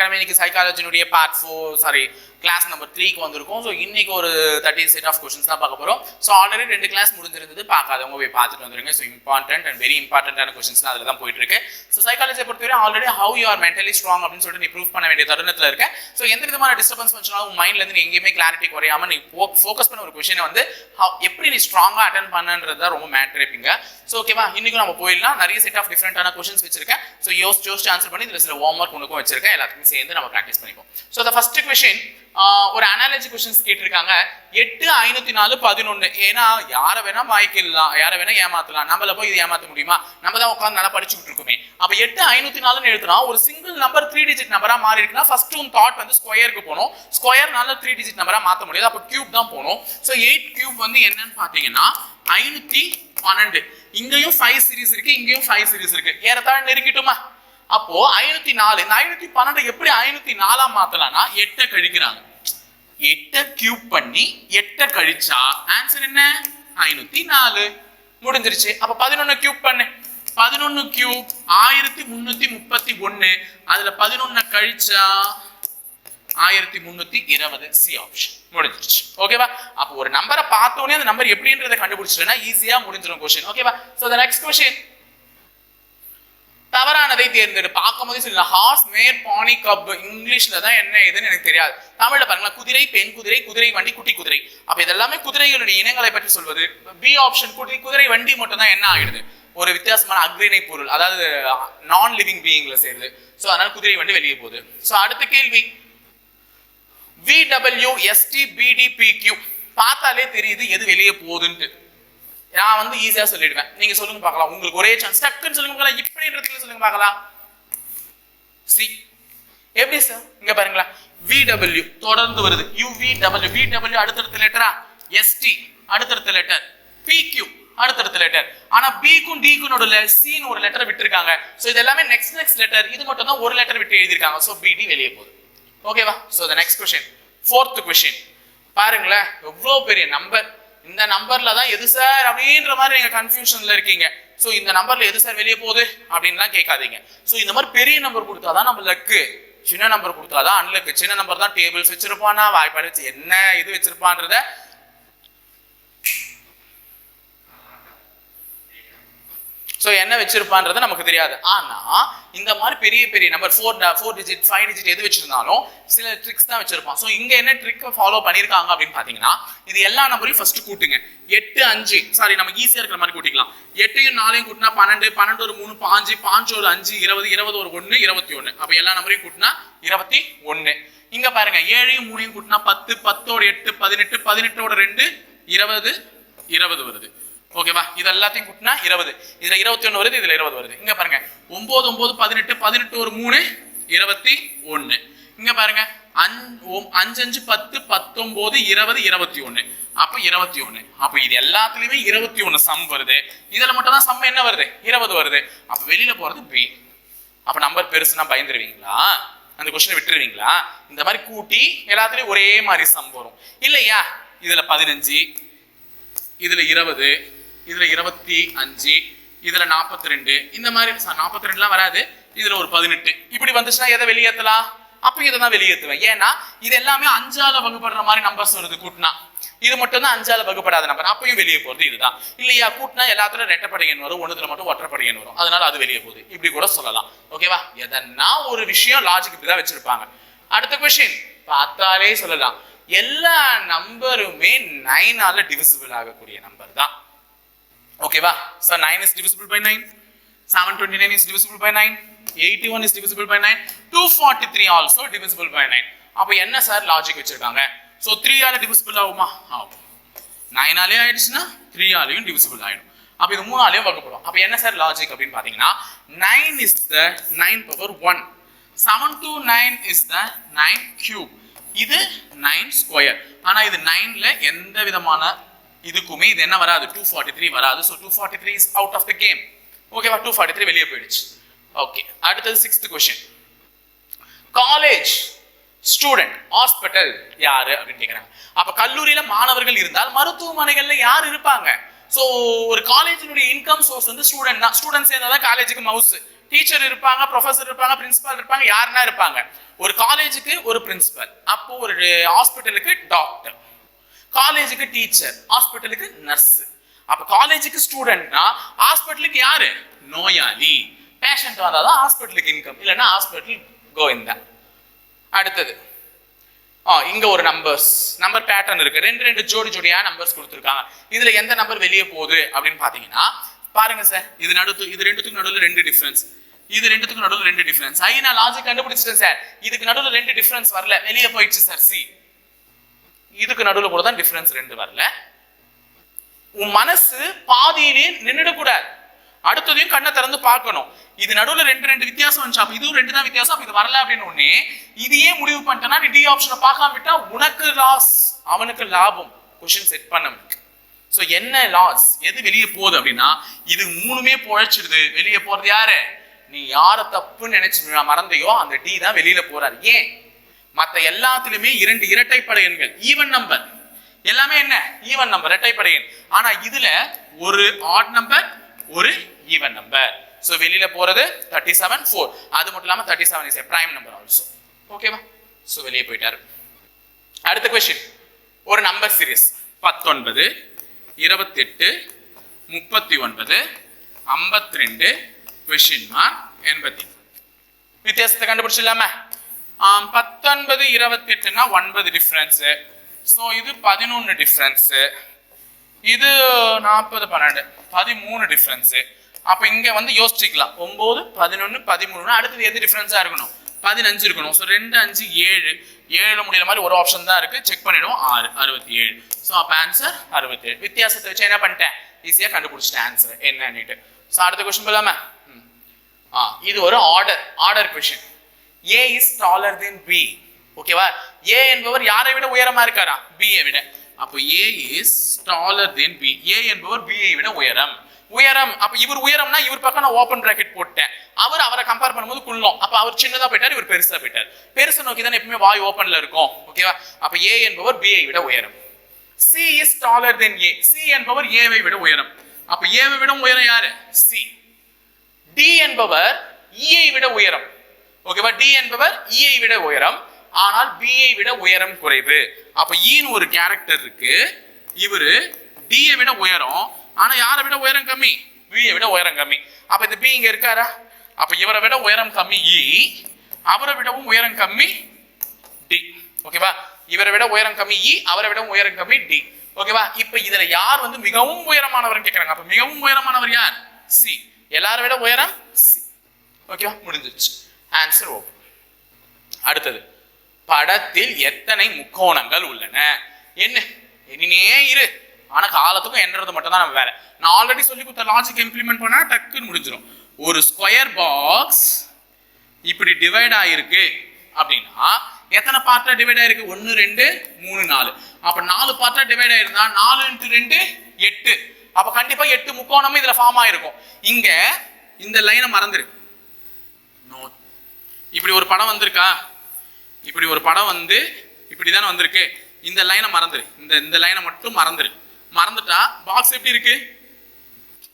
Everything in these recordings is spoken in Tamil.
ஞாயிற்றுக்கிழமை இன்னைக்கு சைக்காலஜினுடைய part four sorry class number த்ரீக்கு வந்திருக்கும். ஸோ இன்னைக்கு ஒரு தேர்ட்டி செட் ஆஃப் கொஸ்டின்ஸ் தான் பார்க்க போகிறோம் ஸோ ஆல்ரெடி ரெண்டு கிளாஸ் முடிஞ்சிருந்தது பார்க்காதவங்க போய் பார்த்துட்டு வந்துருங்க. ஸோ இம்பார்ட்டன்ட் அண்ட் வெரி இம்பார்ட்டன்டான கொஸ்டின்ஸ் அதில் தான் போயிட்டு இருக்கு ஸோ சைக்காலஜியை பொறுத்தவரை already how you are mentally strong அப்படின்னு சொல்லிட்டு நீ ப்ரூவ் பண்ண வேண்டிய தருணத்தில் இருக்க ஸோ எந்த விதமான டிஸ்டர்பன்ஸ் வந்துச்சுனாலும் மைண்ட்லேருந்து நீ எங்கேயுமே கிளாரிட்டி குறையாமல் நீ ஃபோக்கஸ் பண்ண ஒரு கொஷினை வந்து எப்படி நீ ஸ்ட்ராங்காக அட்டன் பண்ணுன்றது தான் ரொம்ப மேட்டர் இருப்பீங்க ஸோ ஓகேவா இன்னைக்கும் நம்ம போயிடலாம். நிறைய செட் ஆஃப் டிஃப்ரெண்டான கொஸ்டின்ஸ் வச்சிருக்கேன். ஸோ யோசிச்சு யோசிச்சு ஆன்சர் பண்ணி இதில் சில ஹோம் ஒர்க் உனக்கும் வச்சிருக்கேன். எல்லாத்துக்கும் சேர்ந்து நம்ம ப்ராக்டிஸ் பண்ணிப்போம். ஸோ த ஃபர்ஸ்ட் கொஷின் ஒரு அனாலஜி கொஷின்ஸ் கேட்டிருக்காங்க. எட்டு ஐநூத்தி நாலு பதினொன்னு. ஏன்னா யாரை வேணா வாய்க்கலாம் யாரை வேணா ஏமாத்தலாம். நம்மள போய் இது ஏமாத்த முடியுமா? நம்ம தான் உட்காந்து நல்லா படிச்சுக்கிட்டு இருக்கோமே. அப்போ எட்டு ஐநூத்தி நாலுன்னு எழுதுனா ஒரு சிங்கிள் நம்பர் த்ரீ டிஜிட் நம்பரா மாறி இருக்குன்னா ஃபர்ஸ்ட் உன் தாட் வந்து ஸ்கொயருக்கு போகணும். ஸ்கொயர்னால த்ரீ டிஜிட் நம்பரா மாற்ற முடியாது. அப்போ கியூப் தான் போகணும். ஸோ எயிட் கியூப் வந்து என்னன்னு பார்த்தீங்கன்னா ஐநூத்தி பன்னெண்டு. இங்கேயும் ஃபைவ் சீரிஸ் இருக்கு இங்கேயும் ஃபைவ் சீரிஸ் இருக்கு. ஏறத்தாழ நெருக்கிட்டுமா அப்போ ஐநூத்தி நாலு இந்த ஐநூத்தி பன்னெண்டு எப்படி ஐநூத்தி நாலா மாத்தலாம்னா எட்டை கழிக்கிறாங்க. எட்டை கியூப் பண்ணி எட்டை கழிச்சா ஆன்சர் என்ன? ஐநூத்தி நாலு. முடிஞ்சிருச்சு. அப்ப பதினொன்னு கியூப் பண்ணு. பதினொன்னு கியூப் ஆயிரத்தி முன்னூத்தி முப்பத்தி ஒண்ணு. அதுல பதினொன்ன கழிச்சா ஆயிரத்தி முன்னூத்தி இருபது. சி ஆப்ஷன் முடிஞ்சிருச்சு. ஓகேவா அப்போ ஒரு நம்பரை பார்த்தோன்னே அந்த நம்பர் எப்படின்றத கண்டுபிடிச்சிட்டேன்னா ஈஸியா முடிஞ்சிடும் கொஸ்டின் ஓகேவா சோ த நெக்ஸ்ட் கொஸ்டின் தவறானதை தேர்ந்தெடு. பார்க்கும் போதே சொல்லல ஹார்ஸ் மேர் பானி கப் இங்கிலீஷ்ல தான் என்ன இதுன்னு எனக்கு தெரியாது. தமிழ்ல பாருங்களா குதிரை பெண் குதிரை குதிரை வண்டி குட்டி குதிரை. அப்ப இதெல்லாமே குதிரைகளுடைய இனங்களை பற்றி சொல்வது. பி ஆப்ஷன் குதிரை குதிரை வண்டி மட்டும் தான் என்ன ஆயிடுது? ஒரு வித்தியாசமான அக்ரிணை பொருள் அதாவது நான் லிவிங் பீயிங்ல சேருது. ஸோ அதனால குதிரை வண்டி வெளியே போகுது. ஸோ அடுத்த கேள்வி. விடபிள்யூ எஸ்டி பிடிபிக்யூ பார்த்தாலே தெரியுது எது வெளியே போகுதுன்ட்டு. நான் வந்து ஈஸியா சொல்லிடுவேன். நீங்க சொல்லுங்க பார்க்கலாம். உங்களுக்கு ஒரே சான்ஸ் டக்குன்னு சொல்லுங்க பார்க்கலாம். இப்படின்றதுல சொல்லுங்க பார்க்கலாம். சி எப்படி சார் இங்க பாருங்களா விடபிள்யூ தொடர்ந்து வருது. யுவிடபிள்யூ விடபிள்யூ அடுத்தடுத்த லெட்டரா எஸ்டி அடுத்தடுத்த லெட்டர் பிக்யூ அடுத்தடுத்த லெட்டர் ஆனா பிக்கும் டிக்கும் நடுவுல சின்னு ஒரு லெட்டர் விட்டுருக்காங்க. ஸோ இது எல்லாமே நெக்ஸ்ட் நெக்ஸ்ட் லெட்டர் இது மட்டும் தான் ஒரு லெட்டர் விட்டு எழுதிருக்காங்க ஸோ பிடி வெளியே போகுது. ஓகேவா so the next question fourth question பாருங்களேன். எவ்வளோ பெரிய நம்பர் இந்த நம்பர்ல தான் எது சார் அப்படின்ற மாதிரி நீங்க கன்ஃபியூஷன்ல இருக்கீங்க. சோ இந்த நம்பர்ல எது சார் வெளியே போகுது? அப்படின்லாம் கேட்காதீங்க. சோ இந்த மாதிரி பெரிய நம்பர் கொடுத்தாதான் நம்ம லக்கு சின்ன நம்பர் கொடுத்தாதான் அன்லக்கு சின்ன நம்பர் தான் டேபிள்ஸ் வச்சிருப்பானா? வாய்ப்பாடு வச்சு என்ன இது வச்சிருப்பான்றத ஸோ என்ன வச்சிருப்பான்றது நமக்கு தெரியாது. ஆனால் இந்த மாதிரி பெரிய பெரிய number four four digit five digit எது வச்சிருந்தாலும் சில ட்ரிக்ஸ் தான் வச்சிருப்பான். ஸோ இங்கே என்ன ட்ரிக்கை ஃபாலோ பண்ணியிருக்காங்க அப்படின்னு பார்த்தீங்கன்னா இது எல்லா நம்பரையும் ஃபர்ஸ்ட் கூட்டுங்க. எட்டு அஞ்சு. சாரி நமக்கு ஈஸியாக இருக்கிற மாதிரி கூட்டிக்கலாம். எட்டையும் நாலையும் கூட்டினா பன்னெண்டு பன்னெண்டு ஒரு மூணு பாஞ்சு பாஞ்சு ஒரு அஞ்சு இருபது இருபது ஒரு ஒன்று இருபத்தி ஒன்று அப்போ எல்லா நம்பரையும் கூட்டினா இருபத்தி ஒன்று இங்க பாருங்க ஏழையும் மூணையும் கூட்டினா பத்து பத்தோட எட்டு பதினெட்டு பதினெட்டோட ரெண்டு இருபது இருபது வருது. ஓகேவா இது எல்லாத்தையும் கூட்டினா இருபது. இதுல இருபத்தி ஒன்று வருது இதுல இருபது வருது. இங்க பாருங்க. ஒன்பது ஒன்பது பதினெட்டு பதினெட்டு ஒரு மூணு இருபத்தி ஒன்று இங்க பாருங்க. அஞ்சு ஒம்- அஞ்சு அஞ்சு பத்து பத்தொன்பது இருபது இருபத்தி ஒன்று அப்போ இருபத்தி ஒன்று அப்போ இது எல்லாத்துலயுமே இருபத்தி ஒன்று சம் வருது. இதில் மட்டும் தான் சம் என்ன வருது? இருபது வருது. அப்போ வெளியில போறது பி அப்போ நம்பர் பெருசுனா பயந்துருவீங்களா? அந்த கொஸ்டினை விட்டுருவீங்களா? இந்த மாதிரி கூட்டி எல்லாத்துலேயும் ஒரே மாதிரி சம் வரும். இல்லையா? இதுல பதினஞ்சு இதுல இருபது இதுல இருபத்தி அஞ்சு இதுல நாற்பத்தி ரெண்டு இந்த மாதிரி நாற்பத்தி ரெண்டுலாம் வராது. இதுல ஒரு பதினெட்டு. இப்படி வந்துச்சுன்னா எதை வெளியேற்றலாம் அப்போ இதை தான் வெளியேற்றுவேன் ஏன்னா இது எல்லாமே அஞ்சால வகுப்படுற மாதிரி நம்பர்ஸ் வருது கூட்டினா. இது மட்டும் தான் அஞ்சால வகுப்படாத நம்பர் அப்பயும் வெளியே போகிறது இதுதான். இல்லையா கூட்டினா எல்லாத்துல ரெட்டப்படை எண் வரும் ஒண்ணுத்துல மட்டும் ஒற்றைப்படை எண் வரும். அதனால அது வெளியே போகுது. இப்படி கூட சொல்லலாம். ஓகேவா எதனா ஒரு விஷயம் லாஜிக் இப்படி தான் வச்சிருப்பாங்க. அடுத்த கொஸ்டின் பார்த்தாலே சொல்லலாம். எல்லா நம்பருமே நைனால டிவிசிபிள் ஆகக்கூடிய நம்பர் தான். ஓகேவா so nine is divisible by nine seven twenty nine is divisible by nine eighty one is divisible by nine two forty three also divisible by nine அப்போ என்ன சார் லாஜிக் வச்சிருக்காங்க? ஸோ த்ரீ த்ரீயால டிவிசிபிள் ஆகுமா? ஆகும். நைனாலேயும் ஆயிடுச்சுன்னா த்ரீயாலையும் டிவிசிபிள் ஆகிடும் அப்போ இது மூணாலையும் வகுப்படும் அப்போ என்ன சார் லாஜிக் அப்படின்னு பார்த்தீங்கன்னா nine is the nine power one seven two nine is the nine cube இது நைன் ஸ்கொயர் ஆனால் இது நைனில் எந்த விதமான இதுக்குமே இது என்ன வராது? 243 வராது. So two forty three is out of the game ஓகேவா 243 வெளியே போயிடுச்சு. ஓகே அடுத்தது sixth question college student hospital யாரு அப்படின்னு கேட்குறாங்க அப்போ கல்லூரியில் மாணவர்கள் இருந்தால் மருத்துவமனைகளில் யார் இருப்பாங்க? ஸோ ஒரு காலேஜினுடைய இன்கம் சோர்ஸ் வந்து ஸ்டூடெண்ட் தான். ஸ்டூடெண்ட்ஸ் இருந்தால் தான் காலேஜுக்கு மவுஸ் டீச்சர் இருப்பாங்க ப்ரொஃபசர் இருப்பாங்க பிரின்சிபால் இருப்பாங்க யாருன்னா இருப்பாங்க. ஒரு காலேஜுக்கு ஒரு பிரின்சிபல் அப்போ ஒரு ஹாஸ்பிட்டலுக்கு டாக்டர் காலேஜுக்கு டீச்சர் ஹாஸ்பிட்டலுக்கு நர்ஸ். அப்ப காலேஜுக்கு ஸ்டூடெண்ட்னா ஹாஸ்பிட்டலுக்கு யாரு? நோயாளி. பேஷண்ட் வந்தாதான் ஹாஸ்பிட்டலுக்கு இன்கம் இல்லைன்னா ஹாஸ்பிட்டல் கோவிந்தா அடுத்தது. ஆ இங்க ஒரு நம்பர்ஸ் நம்பர் பேட்டர்ன் இருக்கு. ரெண்டு ரெண்டு ஜோடி ஜோடியா நம்பர்ஸ் கொடுத்துருக்காங்க. இதுல எந்த நம்பர் வெளியே போகுது அப்படின்னு பாத்தீங்கன்னா பாருங்க சார் இது நடுத்து இது ரெண்டுத்துக்கும் நடுவில் ரெண்டு டிஃபரன்ஸ் இது ரெண்டுத்துக்கும் நடுவில் ரெண்டு டிஃபரன்ஸ் ஐ நான் லாஜிக் கண்டுபிடிச்சிட்டேன் சார் இதுக்கு நடுவில் ரெண்டு டிஃபரன்ஸ் வரல. வெளியே போயிடுச்சு சார் சி இதுக்கு நடுவில் கூட தான் டிஃபரன்ஸ் ரெண்டு வரல. உன் மனசு பாதியிலே நின்றுடக்கூடாது அடுத்ததையும் கண்ணை திறந்து பார்க்கணும். இது நடுவில் ரெண்டு ரெண்டு வித்தியாசம் வந்துச்சு. அப்போ இதுவும் ரெண்டு தான் வித்தியாசம். இது வரல அப்படின்னு உடனே இதையே முடிவு பண்ணிட்டேன்னா நீ டி ஆப்ஷனை பார்க்காம விட்டா உனக்கு லாஸ் அவனுக்கு லாபம். கொஷின் செட் பண்ண ஸோ என்ன லாஸ் எது வெளியே போகுது அப்படின்னா இது மூணுமே பொழைச்சிடுது. வெளியே போறது யாரு? நீ யாரை தப்புன்னு நினைச்சு மறந்தையோ அந்த டி தான் வெளியில போறாரு. ஏன்? மற்ற எல்லாத்துலயுமே இரண்டு இரட்டைப்படை எண்கள். ஈவன் நம்பர் எல்லாமே என்ன? ஈவன் நம்பர் இரட்டைப்படை எண். ஆனா இதுல ஒரு ஆட் நம்பர் ஒரு ஈவன் நம்பர் ஸோ வெளியில போறது தேர்ட்டி செவன் ஃபோர் அது மட்டும் இல்லாம thirty seven is prime number also ஓகேவா ஸோ வெளியே போயிட்டாரு. அடுத்த கொஸ்டின் ஒரு நம்பர் சீரீஸ் பத்தொன்பது இருபத்தெட்டு முப்பத்தி ஒன்பது ஐம்பத்தி ரெண்டு கொஷின் மார்க் எண்பத்தி வித்தியாசத்தை கண்டுபிடிச்சிடலாமா? பத்தொன்பது இருபத்தெட்டுனா ஒன்பது டிஃப்ரென்ஸு ஸோ இது பதினொன்று டிஃப்ரென்ஸு இது நாற்பது பன்னெண்டு. பதிமூணு டிஃப்ரென்ஸு அப்போ இங்கே வந்து யோசிச்சுக்கலாம். ஒம்பது பதினொன்று பதிமூணு அடுத்தது எது டிஃப்ரென்ஸாக இருக்கணும்? பதினஞ்சு இருக்கணும். ஸோ ரெண்டு அஞ்சு ஏழு. ஏழு முடியல மாதிரி ஒரு ஆப்ஷன் தான் இருக்குது செக் பண்ணிடுவோம். ஆறு அறுபத்தி ஏழு ஸோ அப்போ ஆன்சர் அறுபத்தி ஏழு வித்தியாசத்தை வச்சு என்ன பண்ணிட்டேன்? ஈஸியாக கண்டுபிடிச்சிட்டேன் ஆன்சர் என்னன்னுட்டு. ஸோ அடுத்த கொஸ்டின் போகலாமா ம். ஆ இது ஒரு order order question A is taller than B ஓகேவா ஏ என்பவர் யாரை விட உயரமா இருக்காரா? பியை விட. அப்போ A is taller than B A என்பவர் பியை விட உயரம். உயரம். அப்ப இவர் உயரம்னா இவர் பக்கம் நான் ஓப்பன் பிராக்கெட் போட்டேன். அவர் அவரை கம்பேர் பண்ணும்போது குள்ளம். அப்ப அவர் சின்னதா போயிட்டார் இவர் பெருசா போயிட்டார். பெருசு நோக்கி தானே எப்பவுமே வாய் ஓப்பன்ல இருக்கும். ஓகேவா அப்ப ஏ என்பவர் B விட உயரம். C is taller than A C என்பவர் ஏவை விட உயரம். அப்ப ஏவை விட உயரம் யாரு? சி டி என்பவர் e இஐ விட உயரம். ஓகேவா டி என்பவர் e இஐ விட உயரம் ஆனால் பிஐ விட உயரம் குறைவு. அப்ப e ஈன்னு ஒரு கேரக்டர் இருக்கு. இவரு டியை விட உயரம் ஆனா யாரை விட உயரம் கம்மி? பிஐ விட உயரம் கம்மி. அப்ப இந்த பி இங்க இருக்காரா? அப்ப இவரை விட உயரம் கம்மி இ அவரை விடவும் உயரம் கம்மி டி ஓகேவா இவரை விட உயரம் கம்மி இ அவரை விட உயரம் கம்மி டி ஓகேவா இப்ப இதுல யார் வந்து மிகவும் உயரமானவர் கேட்கிறாங்க அப்ப மிகவும் உயரமானவர் யார்? சி எல்லாரை விட உயரம் சி ஓகேவா முடிஞ்சிருச்சு. ஆன்சர் ஓகே அடுத்தது படத்தில் எத்தனை முக்கோணங்கள் உள்ளன? என்ன? இனியே இரு. ஆனால் காலத்துக்கும் என்றது மட்டும் தான் நம்ம வேலை. நான் ஆல்ரெடி சொல்லி கொடுத்த லாஜிக் இம்ப்ளிமெண்ட் பண்ணால் டக்குன்னு முடிஞ்சிடும் ஒரு ஸ்கொயர் பாக்ஸ் இப்படி டிவைட் ஆகிருக்கு அப்படின்னா எத்தனை பார்ட்டாக டிவைட் ஆயிருக்கு? ஒன்று ரெண்டு மூணு நாலு. அப்போ நாலு பார்ட்டாக டிவைட் ஆயிருந்தா நாலு இன்ட்டு ரெண்டு எட்டு. அப்போ கண்டிப்பாக எட்டு முக்கோணமும் இதில் ஃபார்ம் ஆகிருக்கும் இங்கே இந்த லைனை மறந்துரு. நோ இப்படி ஒரு படம் வந்திருக்கா? இப்படி ஒரு படம் வந்து இப்படி தானே வந்திருக்கு. இந்த லைனை மறந்துரு. இந்த இந்த லைனை மட்டும் மறந்துரு. மறந்துட்டா பாக்ஸ் எப்படி இருக்கு?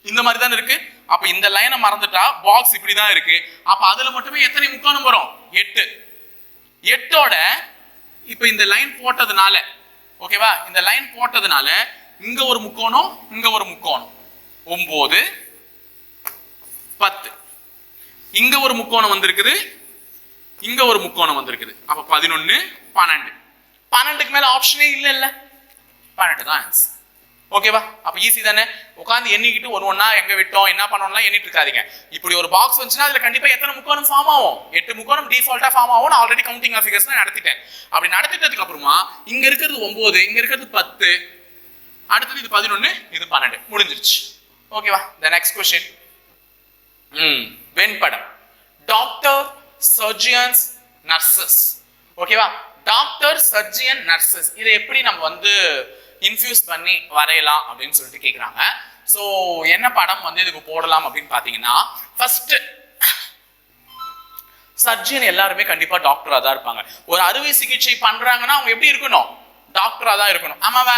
இந்த மாதிரி தானே இருக்கு. அப்ப இந்த லைனை மறந்துட்டா பாக்ஸ் இப்படி தான் இருக்கு. அப்ப அதுல மட்டுமே எத்தனை முக்கோணம் வரும்? எட்டு. எட்டோட இப்ப இந்த லைன் போட்டதுனால ஓகேவா இந்த லைன் போட்டதுனால இங்க ஒரு முக்கோணம் இங்க ஒரு முக்கோணம். ஒன்பது பத்து. இங்க ஒரு முக்கோணம் வந்திருக்குது. இங்க ஒரு முக்கோணம் வந்திருக்குது. அப்ப பதினொன்னு பன்னெண்டு. பன்னெண்டுக்கு மேல ஆப்ஷனே இல்ல இல்ல பன்னெண்டு தான் ஆன்சர் ஓகேவா அப்ப ஈஸி தானே? உட்காந்து எண்ணிக்கிட்டு ஒரு ஒன்னா எங்க விட்டோம் என்ன பண்ணோம்லாம் எண்ணிட்டு இருக்காதீங்க. இப்படி ஒரு பாக்ஸ் வந்துச்சுன்னா அதுல கண்டிப்பா எத்தனை முக்கோணம் ஃபார்ம் ஆகும்? எட்டு முக்கோணம் டிஃபால்ட்டா ஃபார்ம் ஆகும் நான் ஆல்ரெடி கவுண்டிங் ஆஃப் ஃபிகர்ஸ் நடத்திட்டேன். அப்படி நடத்திட்டதுக்கு அப்புறமா இங்க இருக்கிறது ஒன்பது இங்க இருக்கிறது பத்து. அடுத்தது இது பதினொன்னு இது பன்னெண்டு. முடிஞ்சிருச்சு. ஓகேவா த நெக்ஸ்ட் கொஸ்டின் ம் வெண்படம். டாக்டர் சர்ஜியன்ஸ் நர்சஸ் ஓகேவா டாக்டர் சர்ஜியன் நர்சஸ் இதை எப்படி நம்ம வந்து இன்ஃபியூஸ் பண்ணி வரையலாம் அப்படின்னு சொல்லிட்டு கேட்குறாங்க ஸோ என்ன படம் வந்து இதுக்கு போடலாம் அப்படின்னு பார்த்தீங்கன்னா ஃபர்ஸ்ட் சர்ஜன் எல்லாருமே கண்டிப்பாக டாக்டராக தான் இருப்பாங்க. ஒரு அறுவை சிகிச்சை பண்ணுறாங்கன்னா அவங்க எப்படி இருக்கணும்? டாக்டராக தான் இருக்கணும். ஆமாவா?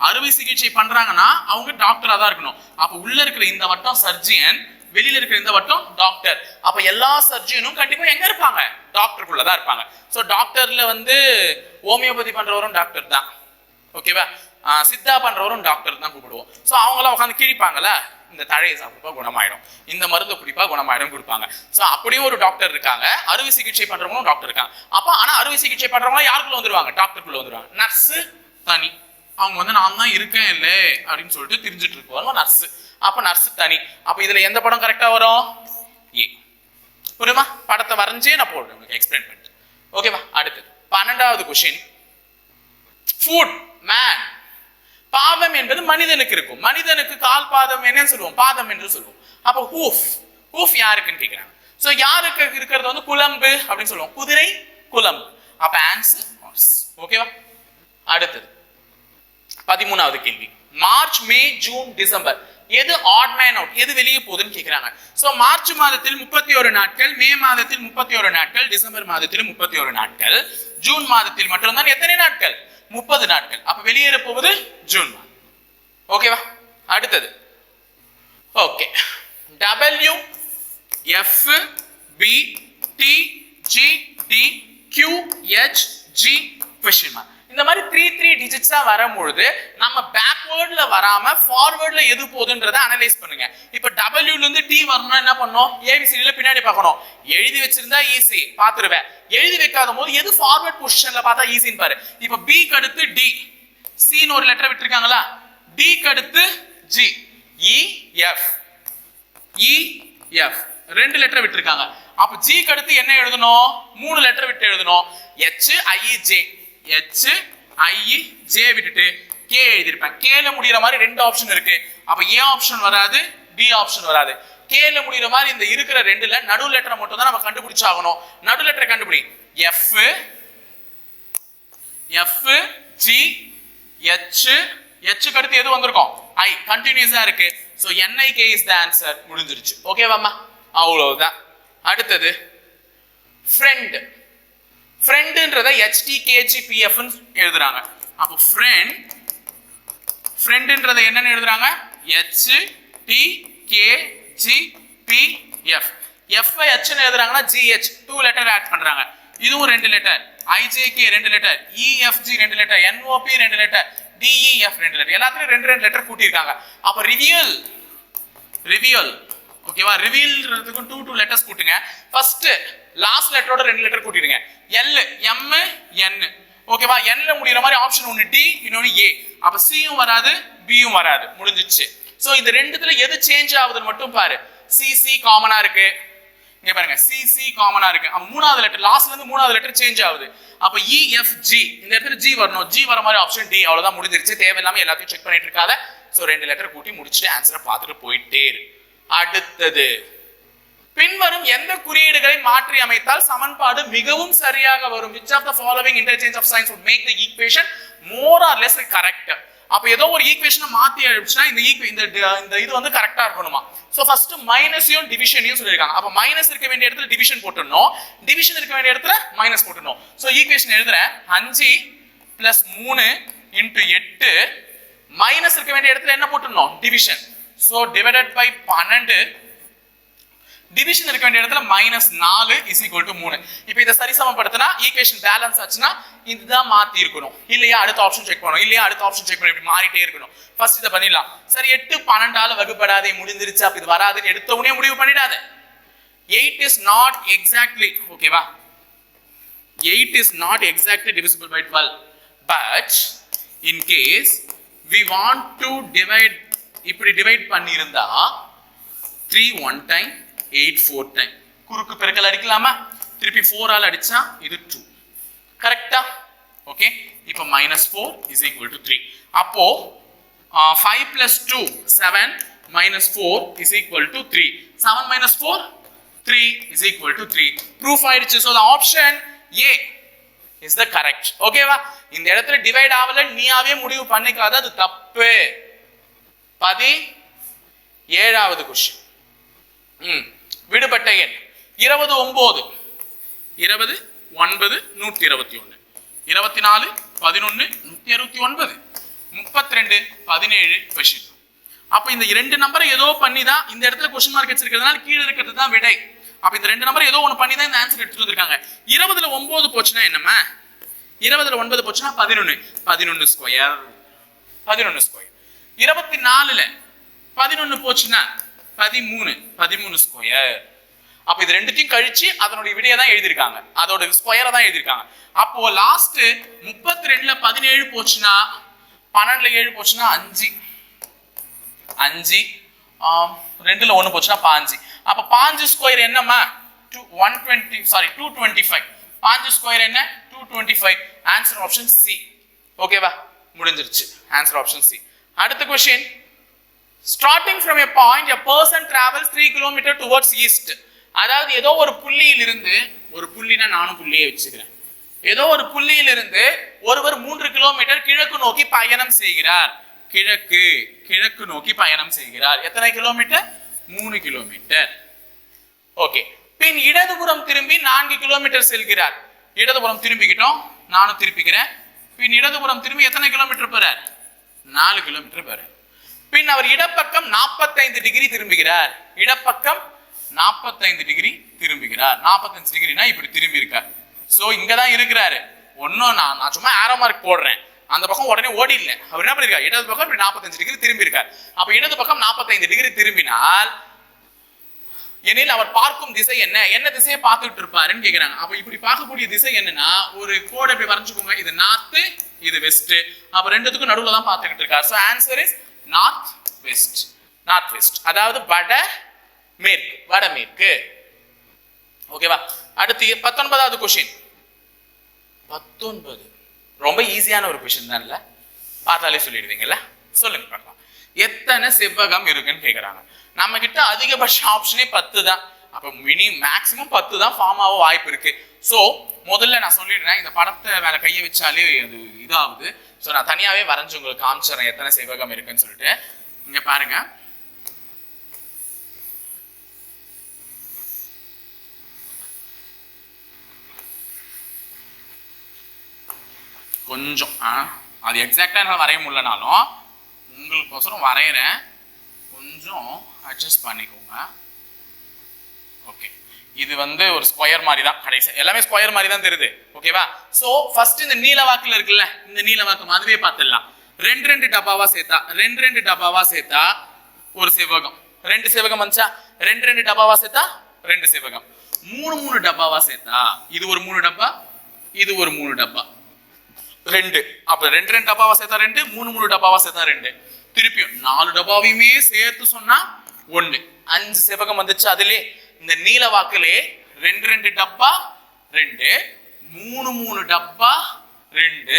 அறுவை சிகிச்சை பண்ணுறாங்கன்னா அவங்க டாக்டராக தான் இருக்கணும். அப்போ உள்ளே இருக்கிற இந்த வட்டம் சர்ஜியன் வெளியில இருக்கிற இந்த வட்டம் டாக்டர் அப்ப எல்லா சர்ஜனும் கண்டிப்பா எங்க இருப்பாங்க? டாக்டருக்குள்ளதான் இருப்பாங்க. ஸோ டாக்டர்ல வந்து ஹோமியோபதி பண்றவரும் டாக்டர் தான். ஓகேவா சித்தா பண்றவரும் டாக்டர் தான் கூப்பிடுவோம். ஸோ அவங்களாம் உட்காந்து கிழிப்பாங்கல்ல? இந்த தழையை சாப்பிடுப்பா குணமாயிடும். இந்த மருந்து குடிப்பா குணமாயிடும் கொடுப்பாங்க. ஸோ அப்படியும் ஒரு டாக்டர் இருக்காங்க. அறுவை சிகிச்சை பண்றவங்களும் டாக்டர் இருக்காங்க. அப்போ ஆனா அறுவை சிகிச்சை பண்றவங்க யாருக்குள்ள வந்துருவாங்க? டாக்டருக்குள்ள வந்துருவாங்க. நர்ஸ் தனி. அவங்க வந்து நான் தான் இருக்கேன் இல்லை. அப்படின்னு சொல்லிட்டு தெரிஞ்சுட்டு இருக்குவாங்க நர்ஸ் அப்போ நர்ஸ் தனி. அப்போ இதுல எந்த படம் கரெக்டா வரும்? ஏ. புரியுமா? படத்தை வரைஞ்சே நான் போடுறேன். உங்களுக்கு எக்ஸ்பிளைன் பண்ணிட்டு. ஓகேவா அடுத்து பன்னெண்டாவது கொஷின் ஃபுட் மேன் பாதம் என்பது மனிதனுக்கு இருக்கும். மனிதனுக்கு கால் பாதம் என்னன்னு சொல்லுவோம். பாதம் என்று சொல்லுவோம். அப்போ ஹூஃப் ஹூஃப் யாருக்குன்னு கேட்குறாங்க ஸோ யாருக்கு இருக்கிறது வந்து குழம்பு அப்படின்னு சொல்லுவோம். குதிரை குழம்பு. அப்போ ஆன்சர் ஓகேவா அடுத்தது. பதிமூணாவது கேள்வி. மார்ச் மே ஜூன் டிசம்பர் எது ஆட் மேன் அவுட் எது வெளியே போகுதுன்னு கேட்குறாங்க ஸோ மார்ச் மாதத்தில் முப்பத்தி ஒரு நாட்கள் மே மாதத்தில் முப்பத்தி ஒரு நாட்கள் டிசம்பர் மாதத்தில் முப்பத்தி ஒரு நாட்கள் ஜூன் மாதத்தில் மட்டும்தான் எத்தனை நாட்கள்? முப்பது நாட்கள். அப்ப வெளியேற போவது ஜூன் மாதம். ஓகேவா அடுத்தது. Okay W F B D G D Q H G question mark இந்த மாதிரி த்ரீ த்ரீ டிஜிட்ஸா வரும்பொழுது நம்ம பேக்வேர்ட்ல வராம ஃபார்வேர்டில் எது போகுதுன்றதை அனலைஸ் பண்ணுங்க. இப்ப டபிள்யூல இருந்து டி வரணும்னா என்ன பண்ணணும்? ஏபிசிடியில் பின்னாடி பார்க்கணும். எழுதி வச்சிருந்தா ஈஸி பாத்துருவேன் எழுதி வைக்காத போது எது ஃபார்வேர்ட் பொசிஷன்ல பார்த்தா ஈஸின்னு பாரு. இப்ப பிக்கு அடுத்து டி சின்னு ஒரு லெட்டர் விட்டுருக்காங்களா? டிக்கு அடுத்து G E F E F ரெண்டு லெட்டர் விட்டுருக்காங்க. அப்ப ஜிக்கு அடுத்து என்ன எழுதணும்? மூணு லெட்டர் விட்டு எழுதணும். H I E J H I J விட்டுட்டு கே எழுதிருப்பேன் கேல முடிகிற மாதிரி ரெண்டு ஆப்ஷன் இருக்கு. அப்ப ஏ ஆப்ஷன் வராது டி ஆப்ஷன் வராது. கேல முடிகிற மாதிரி இந்த இருக்கிற ரெண்டுல நடு லெட்டரை மட்டும் தான் நம்ம கண்டுபிடிச்சாகணும். நடு லெட்டரை கண்டுபிடி. எஃப் எஃப் ஜி ஹெச் எச்சுக்கு அடுத்து எது வந்திருக்கும்? ஐ கண்டினியூஸா இருக்கு. So N I K is the answer முடிஞ்சிருச்சு. ஓகேவாம்மா அவ்வளவுதான். அடுத்தது ஃப்ரெண்ட் ஃப்ரெண்டுன்றத ஹெச்டி கேஜி பிஎஃப்னு எழுதுறாங்க. அப்போ ஃப்ரெண்ட் ஃப்ரெண்டுன்றத என்னன்னு எழுதுறாங்க? H T K G P F F ஹெச்னு எழுதுறாங்கன்னா G H two letter add பண்றாங்க. இதுவும் ரெண்டு லெட்டர் ஐஜேகே ரெண்டு லெட்டர் இஎஃப்ஜி ரெண்டு லெட்டர் என்ஓபி ரெண்டு லெட்டர் டிஇஎஃப் ரெண்டு லெட்டர் எல்லாத்துலயும் ரெண்டு ரெண்டு லெட்டர் கூட்டியிருக்காங்க. அப்போ ரிவியல் ரிவியல் ஓகேவா ரிவியல்ன்றதுக்கும் டூ டூ லெட்டர்ஸ் கூட்டுங்க. ஃபர்ஸ்ட் லாஸ்ட் லெட்டரோட ரெண்டு லெட்டர் கூட்டிடுங்க. எல் எம் என் ஓகேவா என்ல முடிகிற மாதிரி ஆப்ஷன் ஒன்று டி இன்னொன்று ஏ அப்போ சியும் வராது பியும் வராது. முடிஞ்சிச்சு. ஸோ இந்த ரெண்டுத்துல எது சேஞ்ச் ஆகுதுன்னு மட்டும் பாரு. சிசி காமனாக காமனா இருக்கு. இங்க பாருங்க. சிசி காமனாக காமனா இருக்கு. அப்போ மூணாவது லெட்டர் லாஸ்ட்ல இருந்து மூணாவது லெட்டர் சேஞ்ச் ஆகுது. அப்போ இஎஃப்ஜி e, இந்த இடத்துல ஜி வரணும். ஜி வர மாதிரி ஆப்ஷன் டி அவ்வளோதான் முடிஞ்சிருச்சு. தேவையில்லாம எல்லாத்தையும் செக் பண்ணிட்டு இருக்காத. ஸோ ரெண்டு லெட்டர் கூட்டி முடிச்சுட்டு ஆன்சரை பார்த்துட்டு போயிட்டே இரு. அடுத்தது. பின்வரும் எந்த குறியீடுகளை மாற்றி அமைத்தால் சமன்பாடு மிகவும் சரியாக வரும்? Which of the following interchange of signs would make the equation more or less correct? அப்ப ஏதோ ஒரு ஈக்குவேஷனை மாத்தி அழிச்சுன்னா இந்த ஈக்கு இந்த இந்த இது வந்து கரெக்டா இருக்கணுமா? ஸோ ஃபர்ஸ்ட் மைனஸையும் டிவிஷனையும் சொல்லியிருக்காங்க. அப்போ மைனஸ் இருக்க வேண்டிய இடத்துல டிவிஷன் போட்டுடணும். டிவிஷன் இருக்க வேண்டிய இடத்துல மைனஸ் போட்டுடணும். ஸோ ஈக்குவேஷன் எழுதுறேன். அஞ்சு பிளஸ் மூணு இன்டு எட்டு. மைனஸ் இருக்க வேண்டிய இடத்துல என்ன போட்டுடணும்? டிவிஷன் ஸோ டிவைடட் பை பன்னெண்டு. டிவிஷன் இருக்க வேண்டிய இடத்துல மைனஸ் நாலு இஸ் ஈக்குவல் டு மூணு. இப்போ இதை சரிசமப்படுத்தினா ஈக்குவேஷன் பேலன்ஸ் ஆச்சுன்னா இதுதான் மாத்தி இருக்கணும். இல்லையா? அடுத்த ஆப்ஷன் செக் பண்ணணும். இல்லையா? அடுத்த ஆப்ஷன் செக் பண்ணி இப்படி மாறிட்டே இருக்கணும். ஃபர்ஸ்ட் இதை பண்ணிடலாம். சரி எட்டு பன்னெண்டால வகுப்படாதே முடிஞ்சிருச்சு. அப்ப இது வராதுன்னு எடுத்த உடனே முடிவு பண்ணிடாத. எயிட் இஸ் நாட் எக்ஸாக்ட்லி ஓகேவா eight is not exactly divisible by twelve but in case we want to divide இப்படி டிவைட் பண்ணியிருந்தா three one time eight four time குறுக்கு பெருக்கல் அடிக்கலாமா? திருப்பி ஃபோர் ஆல் அடிச்சா இது டூ கரெக்டா ஓகே இப்போ minus four is equal to three அப்போ five plus two seven minus four is equal to three seven minus four three is equal to three proof ஆயிடுச்சு. So option A is the correct ஓகேவா இந்த இடத்துல டிவைட் ஆகல நீயாவே முடிவு பண்ணிக்காத அது தப்பு. பதி ஏழாவது கொஸ்டின் ம். விடுபட்ட எண். இருபது ஒன்பது இருபது ஒன்பது நூற்றி இருபத்தி ஒன்று இருபத்தி நாலு பதினொன்று நூற்றி அறுபத்தி ஒன்பது முப்பத்தி ரெண்டு பதினேழு கொஷின் அப்போ இந்த ரெண்டு நம்பரை ஏதோ பண்ணி தான் இந்த இடத்துல கொஸ்டின் மார்க் வச்சிருக்கிறதுனால கீழே இருக்கிறது தான் விடை. அப்போ இந்த ரெண்டு நம்பர் ஏதோ ஒன்று பண்ணி தான் இந்த ஆன்சர் எடுத்துட்டு வந்திருக்காங்க. இருபதுல ஒன்பது போச்சுன்னா என்னம்மா? இருபதுல ஒன்பது போச்சுன்னா பதினொன்னு. பதினொன்னு ஸ்கொயர் பதினொன்னு ஸ்கொயர் இருபத்தி நாலுல பதினொன்னு போச்சுன்னா பதிமூணு பதிமூணு ஸ்கொயர் அப்ப இது ரெண்டுத்தையும் கழிச்சு அதனுடைய விடையை தான் எழுதியிருக்காங்க. அதோட ஸ்கொயரை தான் எழுதியிருக்காங்க. அப்போ லாஸ்ட் முப்பத்தி ரெண்டுல பதினேழு போச்சுன்னா பன்னெண்டுல ஏழு போச்சுன்னா அஞ்சு. அஞ்சு. ரெண்டுல ஒன்று போச்சுன்னா பாஞ்சு. அப்ப பாஞ்சு ஸ்கொயர் என்னம்மா? Two one twenty sorry two twenty five பாஞ்சு ஸ்கொயர் என்ன? Two twenty five answer option C ஓகேவா முடிஞ்சிருச்சு. ஆன்சர் ஆப்ஷன் சி அடுத்த question starting from a point a person travels three kilometre towards east அதாவது ஏதோ ஒரு புள்ளியில் இருந்து ஒரு புள்ளினா நானும் புள்ளியே வச்சுக்கிறேன். ஏதோ ஒரு புள்ளியில் இருந்து ஒருவர் மூன்று கிலோமீட்டர் கிழக்கு நோக்கி பயணம் செய்கிறார். கிழக்கு கிழக்கு நோக்கி பயணம் செய்கிறார். எத்தனை கிலோமீட்டர் மூணு கிலோமீட்டர் ஓகே பின் இடதுபுறம் திரும்பி நான்கு கிலோமீட்டர் செல்கிறார். இடதுபுறம் திரும்பிக்கிட்டோம். நானும் திருப்பிக்கிறேன். பின் இடதுபுறம் திரும்பி எத்தனை கிலோமீட்டர் போறார்? நாலு கிலோமீட்டர் போறார். பின் அவர் இடப்பக்கம் 45 டிகிரி திரும்புகிறார். இடப்பக்கம் 45 டிகிரி திரும்புகிறார். 45 டிகிரினா இப்படி திரும்பி இருக்கார் ஸோ இங்க தான் இருக்கிறாரு. ஒன்னும் நான் நான் சும்மா ஆரோ மார்க் போடுறேன். அந்த பக்கம் உடனே ஓடி இல்லை. அவர் என்ன பண்ணிருக்காரு இடது பக்கம் இப்படி 45 டிகிரி திரும்பி இருக்கார் அப்ப இடது பக்கம் 45 டிகிரி திரும்பினால் எனில் அவர் பார்க்கும் திசை என்ன? என்ன திசையை பார்த்துட்டு இருப்பாருன்னு கேட்கிறாங்க அப்ப இப்படி பார்க்கக்கூடிய திசை என்னன்னா ஒரு கோடு இப்படி வரைஞ்சுக்கோங்க. இது நார்த்து இது வெஸ்ட் அப்ப ரெண்டுத்துக்கும் நடுவில் தான் பார்த்துக்கிட்டு இருக்காரு. So answer is north west north west அதாவது வட மேற்கு. வடமேற்கு ஓகேவா அடுத்து பத்தொன்பதாவது கொஷின் பத்தொன்பது. ரொம்ப ஈஸியான ஒரு கொஷின் தான் இல்லை. பார்த்தாலே சொல்லிடுவீங்கல்ல? சொல்லுங்க பார்க்கலாம். எத்தனை செவ்வகம் இருக்குன்னு கேட்குறாங்க நம்ம கிட்ட அதிகபட்ச ஆப்ஷனே பத்து தான் அப்போ மினி மேக்ஸிமம் பத்து தான் ஃபார்ம் ஆக வாய்ப்பு இருக்கு. ஸோ முதல்ல நான் சொல்லிடுறேன் இந்த படத்தை மேல கையை வச்சாலே அது இதாகுது. ஸோ நான் தனியாவே வரைஞ்சு உங்களுக்கு காமிச்சிடுறேன் எத்தனை செவ்வகம் இருக்குன்னு சொல்லிட்டு. இங்க பாருங்க. கொஞ்சம் ஆ அது எக்ஸாக்டாக என்னால் வரைய முடியலனாலும் உங்களுக்கோசரம் வரைகிறேன் கொஞ்சம் அட்ஜஸ்ட் பண்ணிக்கோங்க. ஓகே இது வந்து ஒரு ஸ்கொயர் மாதிரி தான் கடைசி. எல்லாமே ஸ்கொயர் மாதிரி தான் தெரியுது ஓகேவா ஸோ ஃபர்ஸ்ட் இந்த நீல வாக்குல இருக்குல்ல இந்த நீல வாக்கு மாதிரியே பார்த்துடலாம். ரெண்டு ரெண்டு டப்பாவா சேர்த்தா ரெண்டு ரெண்டு டப்பாவா சேர்த்தா ஒரு செவ்வகம். ரெண்டு செவ்வகம் வந்துச்சா? ரெண்டு ரெண்டு டப்பாவா சேர்த்தா ரெண்டு செவ்வகம். மூணு மூணு டப்பாவா சேர்த்தா இது ஒரு மூணு டப்பா இது ஒரு மூணு டப்பா. ரெண்டு. அப்ப ரெண்டு ரெண்டு டப்பாவா சேர்த்தா ரெண்டு மூணு மூணு டப்பாவா சேர்த்தா ரெண்டு. திருப்பியும் நாலு டப்பாவையுமே சேர்த்து சொன்னா ஒன்று அஞ்சு செவகம் வந்துச்சு அதுலேயே. இந்த நீல வாக்குலே ரெண்டு ரெண்டு டப்பா ரெண்டு. மூணு மூணு டப்பா ரெண்டு.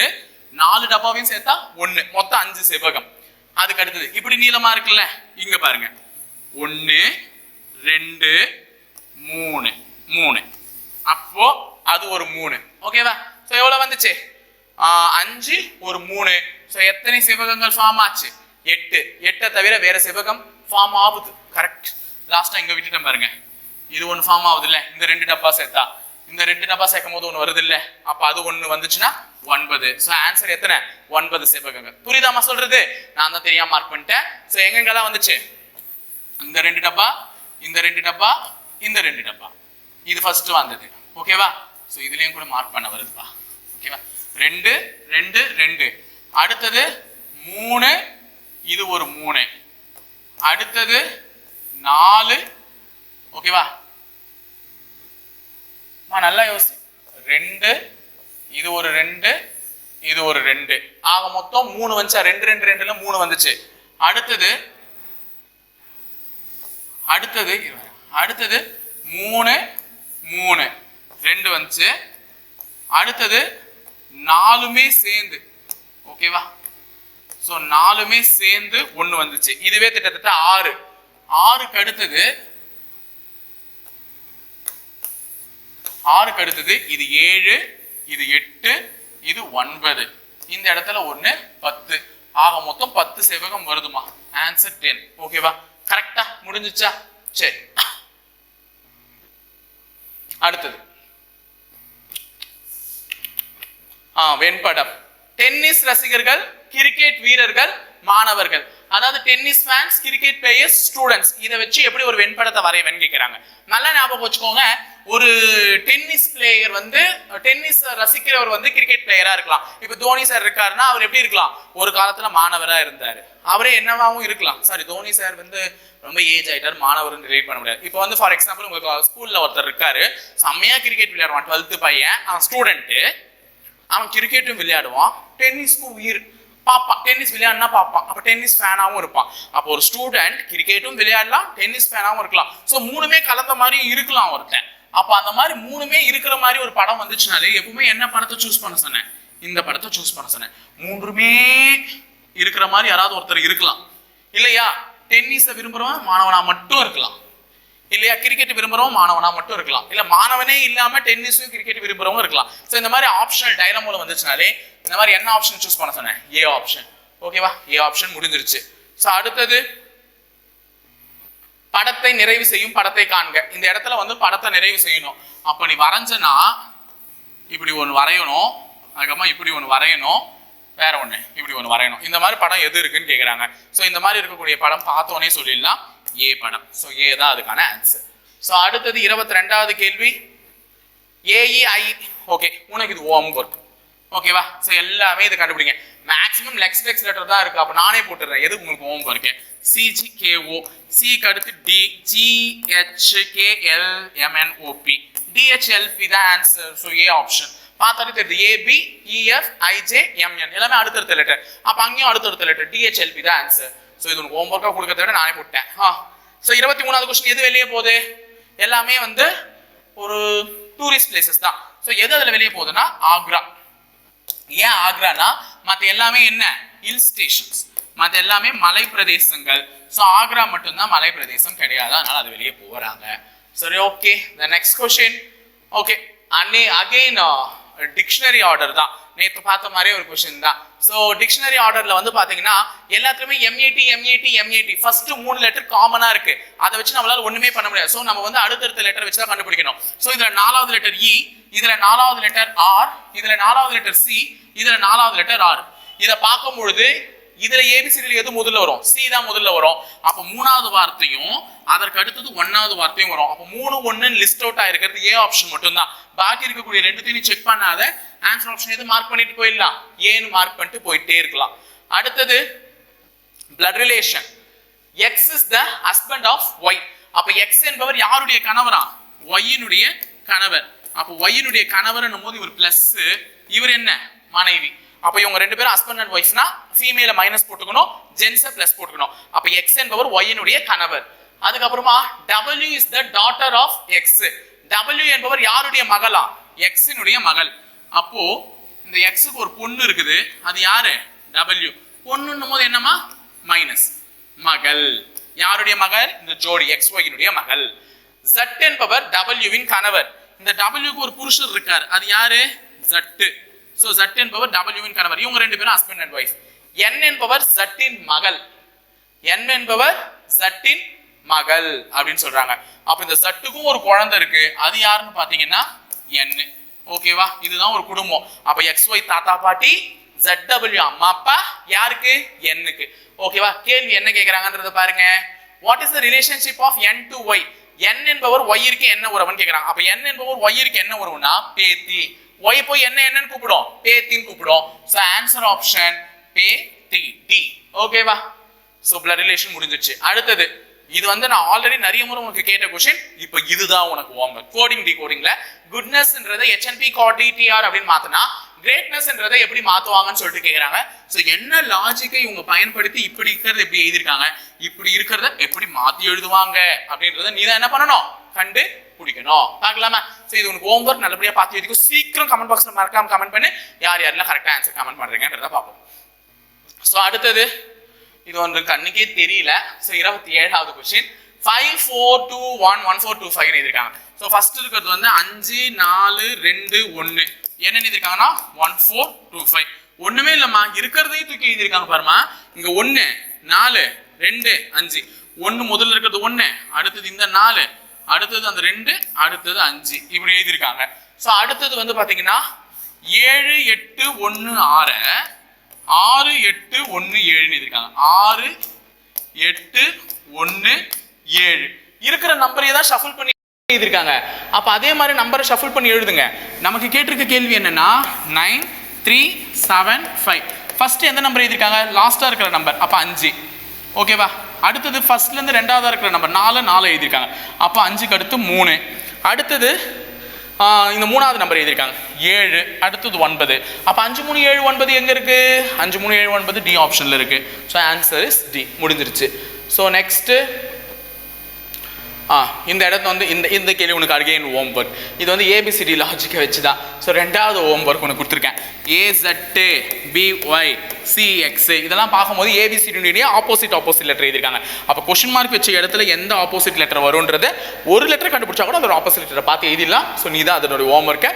நாலு டப்பாவையும் சேர்த்தா ஒண்ணு. மொத்தம் அஞ்சு செவ்வகம். அதுக்கு அடுத்தது இப்படி நீளமா இருக்குல்ல? இங்க பாருங்க. ஒன்று ரெண்டு மூணு. மூணு. அப்போ அது ஒரு மூணு. ஓகேவா ஸோ எவ்வளவு வந்துச்சு? அஞ்சு ஒரு மூணு. ஸோ எத்தனை சிவகங்கள் ஃபார்ம் ஆச்சு? எட்டு. எட்டை தவிர வேற சிவகம் ஃபார்ம் ஆகுது. கரெக்ட் லாஸ்டா இங்க விட்டுட்டேன் பாருங்க. இது ஒன்று ஃபார்ம் ஆகுது இல்லை இந்த ரெண்டு டப்பா சேர்த்தா. இந்த ரெண்டு டப்பா சேர்க்கும் போது ஒன்று வருது இல்லை அப்போ அது ஒன்று வந்துச்சுன்னா ஒன்பது. ஸோ ஆன்சர் எத்தனை? ஒன்பது சிவகங்கள் புரியுதாமா சொல்றது? நான் தான் தெரியாம மார்க் பண்ணிட்டேன். ஸோ எங்கெங்கெல்லாம் வந்துச்சு? இந்த ரெண்டு டப்பா இந்த ரெண்டு டப்பா இந்த ரெண்டு டப்பா. இது ஃபர்ஸ்ட் வந்தது. ஓகேவா ஸோ இதுலேயும் கூட மார்க் பண்ண வருதுப்பா. ஓகேவா ரெண்டு ரெண்டு ரெண்டு. அடுத்தது மூணு இது ஒரு மூணு. அடுத்தது நாலு ஓகேவா? அம்மா, நல்லா யோசி. ரெண்டு இது ஒரு ரெண்டு இது ஒரு ரெண்டு. ஆக மொத்தம் மூணு வந்துச்சா? ரெண்டு ரெண்டு ரெண்டுல மூணு வந்துச்சு. அடுத்தது அடுத்தது அடுத்தது மூணு மூணு. ரெண்டு வந்துச்சு. அடுத்தது நாலுமே சேர்ந்து ஓகேவா? ஸோ நாலுமே சேர்ந்து ஒன்று வந்துச்சு. இதுவே கிட்டத்தட்ட ஆறு. ஆறுக்கு அடுத்தது ஆறுக்கு அடுத்தது இது ஏழு இது எட்டு இது ஒன்பது. இந்த இடத்துல ஒன்று பத்து. ஆக மொத்தம் பத்து செவகம் வருதுமா? ஆன்சர் டென் ஓகேவா கரெக்டா முடிஞ்சுச்சா? சரி. அடுத்தது. ஆ வெண்படம். டென்னிஸ் ரசிகர்கள் கிரிக்கெட் வீரர்கள் மாணவர்கள். அதாவது tennis fans cricket players students இதை வச்சு எப்படி ஒரு வெண்படத்தை வரைவேன்னு கேட்குறாங்க நல்லா ஞாபகம் வச்சுக்கோங்க. ஒரு டென்னிஸ் பிளேயர் வந்து டென்னிஸ் ரசிக்கிறவர் வந்து கிரிக்கெட் பிளேயரா இருக்கலாம். இப்போ தோனி சார் இருக்காருன்னா அவர் எப்படி இருக்கலாம்? ஒரு காலத்துல மாணவரா இருந்தாரு. அவரே என்னவாவும் இருக்கலாம். சாரி தோனி சார் வந்து ரொம்ப ஏஜ் ஆயிட்டார் மாணவர்னு ரிலேட் பண்ண முடியாது. இப்போ வந்து ஃபார் எக்ஸாம்பிள் உங்களுக்கு ஸ்கூல்ல ஒருத்தர் இருக்காரு. செம்மையா கிரிக்கெட் விளையாடுவான் டுவெல்த்து பையன். அவன் ஸ்டூடெண்ட்டு அவன் கிரிக்கெட்டும் விளையாடுவான். டென்னிஸ்க்கும் உயிர். பார்ப்பான். டென்னிஸ் விளையாடுனா பார்ப்பான். அப்போ டென்னிஸ் ஃபேனாகவும் இருப்பான். அப்போ ஒரு ஸ்டூடெண்ட் கிரிக்கெட்டும் விளையாடலாம் டென்னிஸ் ஃபேனாகவும் இருக்கலாம். ஸோ மூணுமே கலந்த மாதிரி இருக்கலாம் ஒருத்தன் அப்போ அந்த மாதிரி மூணுமே இருக்கிற மாதிரி ஒரு படம் வந்துச்சுனாலே எப்பவுமே என்ன படத்தை சூஸ் பண்ண சொன்னேன்? இந்த படத்தை சூஸ் பண்ண சொன்னேன். மூன்றுமே இருக்கிற மாதிரி யாராவது ஒருத்தர் இருக்கலாம். இல்லையா? டென்னிஸை விரும்புகிறவன் மாணவனா மட்டும் இருக்கலாம். இல்லையா? கிரிக்கெட் விரும்புகிறவன் மாணவனா மட்டும் இருக்கலாம். இல்ல மாணவனே இல்லாம டென்னிஸும் கிரிக்கெட் விரும்புறவங்க இருக்கலாம். ஸோ இந்த மாதிரி ஆப்ஷனல் டைலமோல வந்துச்சுனாலே இந்த மாதிரி என்ன ஆப்ஷன் சூஸ் பண்ண சொன்னேன்? ஏ ஆப்ஷன் ஓகேவா ஏ ஆப்ஷன் முடிஞ்சிருச்சு. ஸோ அடுத்தது படத்தை நிறைவு செய்யும் படத்தை காண்க. இந்த இடத்துல வந்து படத்தை நிறைவு செய்யணும். அப்போ நீ வரைஞ்சனா இப்படி ஒன்று வரையணும். அதுக்கப்புறமா இப்படி ஒன்று வரையணும். வேற ஒன்று இப்படி ஒன்று வரையணும். இந்த மாதிரி படம் எது இருக்குன்னு கேட்குறாங்க ஸோ இந்த மாதிரி இருக்கக்கூடிய படம் பார்த்தோன்னே சொல்லிடலாம். ஏ படம். ஸோ ஏ தான் அதுக்கான ஆன்சர் ஸோ அடுத்தது இருபத்தி ரெண்டாவது கேள்வி ஏஇஐ ஓகே உனக்கு இது ஓம் ஒர்க் ஓகேவா ஸோ எல்லாமே இது கண்டுபிடிங்க. மேக்ஸிமம் லெக்ஸ் லெக்ஸ் லெட்டர் தான் இருக்கு. அப்போ நானே போட்டுறேன். எது உங்களுக்கு home work C G K O சிக்கு அடுத்து டி ஜிஹெச் கேஎல் டிஹெச்எல்பி தான் ஆன்சர் ஸோ ஏ ஆப்ஷன் பார்த்தாலே தெரியுது. ஏபி இஎஃப் ஐஜே எம்என் எல்லாமே அடுத்தடுத்த லெட்டர் அப்போ அங்கேயும் அடுத்தடுத்த லெட்டர் டிஹெச்எல்பி தான் ஆன்சர் ஸோ இது உங்களுக்கு ஹோம் ஒர்க்காக கொடுக்கறத விட நானே போட்டேன். ஆ ஸோ இருபத்தி மூணாவது கொஸ்டின் எது வெளியே போகுது? எல்லாமே வந்து ஒரு டூரிஸ்ட் பிளேசஸ் தான். ஸோ எது அதில் வெளியே போகுதுன்னா ஆக்ரா. ஏன் ஆக்ரானா? மற்ற எல்லாமே என்ன? ஹில் ஸ்டேஷன்ஸ் மற்ற எல்லாமே மலை பிரதேசங்கள் ஸோ ஆக்ரா மட்டும்தான் மலை பிரதேசம் கிடையாது. அதனால அது வெளியே போகிறாங்க சரி okay the next question okay அன்னே அகெயின் டிக்ஷனரி ஆர்டர் தான். நேற்று பார்த்த மாதிரி ஒரு கொஷின் தான். ஸோ டிக்ஷனரி ஆர்டரில் வந்து பார்த்தீங்கன்னா எல்லாத்துலேயுமே M A D M A D M A D first மூணு லெட்டர் காமனாக இருக்கு. அதை வச்சு நம்மளால ஒன்றுமே பண்ண முடியாது. ஸோ நம்ம வந்து அடுத்தடுத்த லெட்டர் வச்சு தான் கண்டுபிடிக்கணும். ஸோ இதில் நாலாவது லெட்டர் இ இதில் நாலாவது லெட்டர் ஆர் இதில் நாலாவது லெட்டர் சி இதில் நாலாவது லெட்டர் ஆர் இதை பார்க்கும் பொழுது இதுல ஏபிசிடியில் எது முதல்ல வரும்? சி தான் முதல்ல வரும். அப்ப மூணாவது வார்த்தையும் அதற்கு அடுத்தது ஒன்னாவது வார்த்தையும் வரும். அப்ப மூணு ஒன்னு லிஸ்ட் அவுட் ஆயிருக்கிறது ஏ ஆப்ஷன் மட்டும்தான். பாக்கி இருக்கக்கூடிய ரெண்டுத்தையும் நீ செக் பண்ணாத. ஆன்சர் ஆப்ஷன் எது மார்க் பண்ணிட்டு போயிடலாம். ஏன்னு மார்க் பண்ணிட்டு போயிட்டே இருக்கலாம். அடுத்தது blood relation X is the husband of Y அப்ப எக்ஸ் என்பவர் யாருடைய கணவரா? ஒய்யினுடைய கணவர். அப்ப ஒய்யினுடைய கணவர் போது இவர் பிளஸ் இவர் என்ன? மனைவி. அப்போ இவங்க ரெண்டு பேரும் ஹஸ்பண்ட் அண்ட் ஒய்ஃப்னா ஃபீமேல மைனஸ் போட்டுக்கணும் ஜென்ஸை பிளஸ் போட்டுக்கணும். அப்போ எக்ஸ் என்பவர் ஒய்யினுடைய கணவர். அதுக்கப்புறமா W is the daughter of X W என்பவர் யாருடைய மகளா? எக்ஸினுடைய மகள். அப்போ இந்த எக்ஸுக்கு ஒரு பொண்ணு இருக்குது. அது யாரு? டபிள்யூ பொண்ணுன்னும் போது என்னமா மைனஸ் மகள். யாருடைய மகள்? இந்த ஜோடி எக்ஸ் ஒய்யினுடைய மகள். ஜட் என்பவர் டபிள்யூவின் கணவர். இந்த டபிள்யூக்கு ஒரு புருஷர் இருக்கார். அது யாரு? ஜட்டு ஸோ ஜட் என்பவர் டபிள்யூவின் கணவர். இவங்க ரெண்டு பேரும் ஹஸ்பண்ட் அண்ட் ஒய்ஃப் என் என்பவர் ஜட்டின் மகள். என் என்பவர் ஜட்டின் மகள் அப்படின்னு சொல்றாங்க. அப்ப இந்த ஜட்டுக்கும் ஒரு குழந்தை இருக்கு. அது யாருன்னு பாத்தீங்கன்னா என் ஓகேவா இதுதான் ஒரு குடும்பம். அப்ப எக்ஸ் ஒய் தாத்தா பாட்டி ZW அம்மா அப்பா யாருக்கு? எண்ணுக்கு ஓகேவா கேள்வி என்ன கேக்குறாங்கன்றத பாருங்க. What is the relationship of N to Y N என்பவர் ஒய்யிற்கு என்ன உறவுன்னு கேக்குறாங்க. அப்ப என் என்பவர் ஒய்யிற்கு என்ன உறவுனா பேத்தி. ஒய் போய் என்ன என்னன்னு கூப்பிடும் பேத்தின்னு கூப்பிடும் ஸோ ஆன்சர் ஆப்ஷன் பே தி டி ஓகேவா ஸோ பிளட் ரிலேஷன் முடிஞ்சிச்சு அடுத்தது இது வந்து நான் ஆல்ரெடி நிறைய முறை உனக்கு கேட்ட கொஸ்டின் இப்போ இதுதான் உனக்கு வாங்க கோடிங் டி கோடிங்ல குட்னஸ்ன்றதை ஹெச்என்பி கார்டிடிஆர் அப்படின்னு மாத்தினா கிரேட்னஸ்ன்றதை எப்படி மாத்துவாங்கன்னு சொல்லிட்டு கேக்குறாங்க. ஸோ என்ன லாஜிக்கை இவங்க பயன்படுத்தி இப்படி இருக்கிறத எப்படி எழுதியிருக்காங்க? இப்படி இருக்கிறத எப்படி மாத்தி எழுதுவாங்க? அப்படின்றத நீ தான் என்ன பண்ணணும்? கண்டு பிடிக்கணும். பார்க்கலாமா? சரி இது உனக்கு ஹோம்ஒர்க் நல்லபடியாக பார்த்து எழுதிக்கோ. சீக்கிரம் கமெண்ட் பாக்ஸில் மறக்காம கமெண்ட் பண்ணி. யார் யாரெல்லாம் கரெக்டாக ஆன்சர் கமெண்ட் பண்ணுறீங்கன்றத பார்ப்போம். ஸோ அடுத்தது இது ஒன்று கண்ணுக்கே தெரியல. ஸோ இருபத்தி ஏழாவது question five four two one one four two five எழுதிருக்காங்க ஸோ ஃபர்ஸ்ட் இருக்கிறது வந்து அஞ்சு நாலு ரெண்டு ஒன்று என்ன எழுதிருக்காங்கன்னா ஒன் ஃபோர் டூ ஃபைவ் ஒன்றுமே இல்லைம்மா. இருக்கிறதையும் தூக்கி எழுதியிருக்காங்க பாருமா இங்கே ஒன்று நாலு ரெண்டு அஞ்சு. ஒன்று முதல்ல இருக்கிறது ஒன்று அடுத்தது இந்த நாலு. அடுத்தது அந்த ரெண்டு அடுத்தது அஞ்சு. இப்படி எழுதியிருக்காங்க. ஸோ அடுத்தது வந்து பார்த்தீங்கன்னா ஏழு எட்டு ஒன்று ஆறு. ஆறு எட்டு ஒன்று ஏழுன்னு எழுதியிருக்காங்க. ஆறு எட்டு ஒன்று ஏழு. இருக்கிற நம்பரையே தான் ஷஃபிள் பண்ணி எழுதியிருக்காங்க. அப்போ அதே மாதிரி நம்பரை ஷஃபிள் பண்ணி எழுதுங்க. நமக்கு கேட்டிருக்க கேள்வி என்னன்னா nine three seven five first எந்த நம்பர் எழுதியிருக்காங்க? லாஸ்ட்டாக இருக்கிற நம்பர் அப்போ அஞ்சு. ஓகேவா அடுத்தது ஃபர்ஸ்ட்லேருந்து ரெண்டாவதாக இருக்கிற நம்பர் நாலு நாலு எழுதியிருக்காங்க. அப்போ அஞ்சுக்கு அடுத்து மூணு. அடுத்தது இந்த மூணாவது நம்பர் எழுதியிருக்காங்க. ஏழு அடுத்தது ஒன்பது. அப்போ அஞ்சு மூணு ஏழு ஒன்பது எங்கே இருக்குது அஞ்சு மூணு ஏழு ஒன்பது டி ஆப்ஷனில் இருக்குது ஸோ ஆன்சர் இஸ் டி முடிஞ்சிருச்சு. ஸோ நெக்ஸ்ட்டு ஆ இந்த இடத்த வந்து இந்த இந்த கேள்வி உனக்கு அகெயின் ஹோம் ஒர்க் இது வந்து ஏபிசிடி லாஜிக்கை வச்சு தான் ஸோ ரெண்டாவது ஹோம் ஒர்க் உனக்கு கொடுத்துருக்கேன். ஏசட்டு பிஒய் சிஎக்ஸ் இதெல்லாம் பார்க்கும்போது ஏபிசிடியுடைய ஆப்போசிட் ஆப்போசிட் லெட்டர் எழுதியிருக்காங்க. அப்போ கொஷின் மார்க் வச்ச இடத்துல எந்த ஆப்போசிட் லெட்டர் வரும்ன்றது ஒரு லெட்டர் கண்டுபிடிச்சா கூட அதோட ஆப்போசிட் லெட்டரை பார்த்து எழுதிடலாம். ஸோ நீ தான் அதனுடைய ஹோம் ஒர்க்கை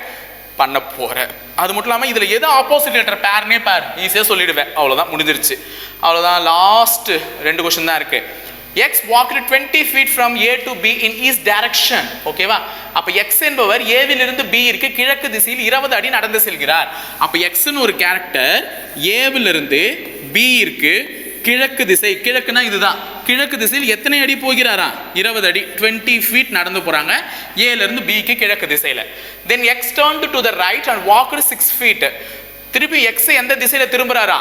பண்ண போகிற அது மட்டும் இல்லாமல் இதில் எது ஆப்போசிட் லெட்டர் பேர்னே பேர். ஈஸியாக சொல்லிடுவேன். அவ்வளோதான் முடிஞ்சிருச்சு. அவ்வளோதான் லாஸ்ட் ரெண்டு கொஷின் தான் இருக்குது X walked twenty feet from A to B in east direction ஓகேவா அப்போ எக்ஸ் என்பவர் ஏவிலிருந்து பி இருக்கு கிழக்கு திசையில் இருபது அடி நடந்து செல்கிறார். அப்போ எக்ஸ்னு ஒரு கேரக்டர் ஏவிலிருந்து பி கிழக்கு திசை கிழக்குனா இதுதான். கிழக்கு திசையில் எத்தனை அடி போகிறாரா? இருபது அடி டுவெண்ட்டி ஃபீட் நடந்து போகிறாங்க ஏலிருந்து பிக்கு கிழக்கு திசையில். Then X turn to the right and walked six feet திருப்பி எக்ஸ் எந்த திசையில் திரும்புகிறாரா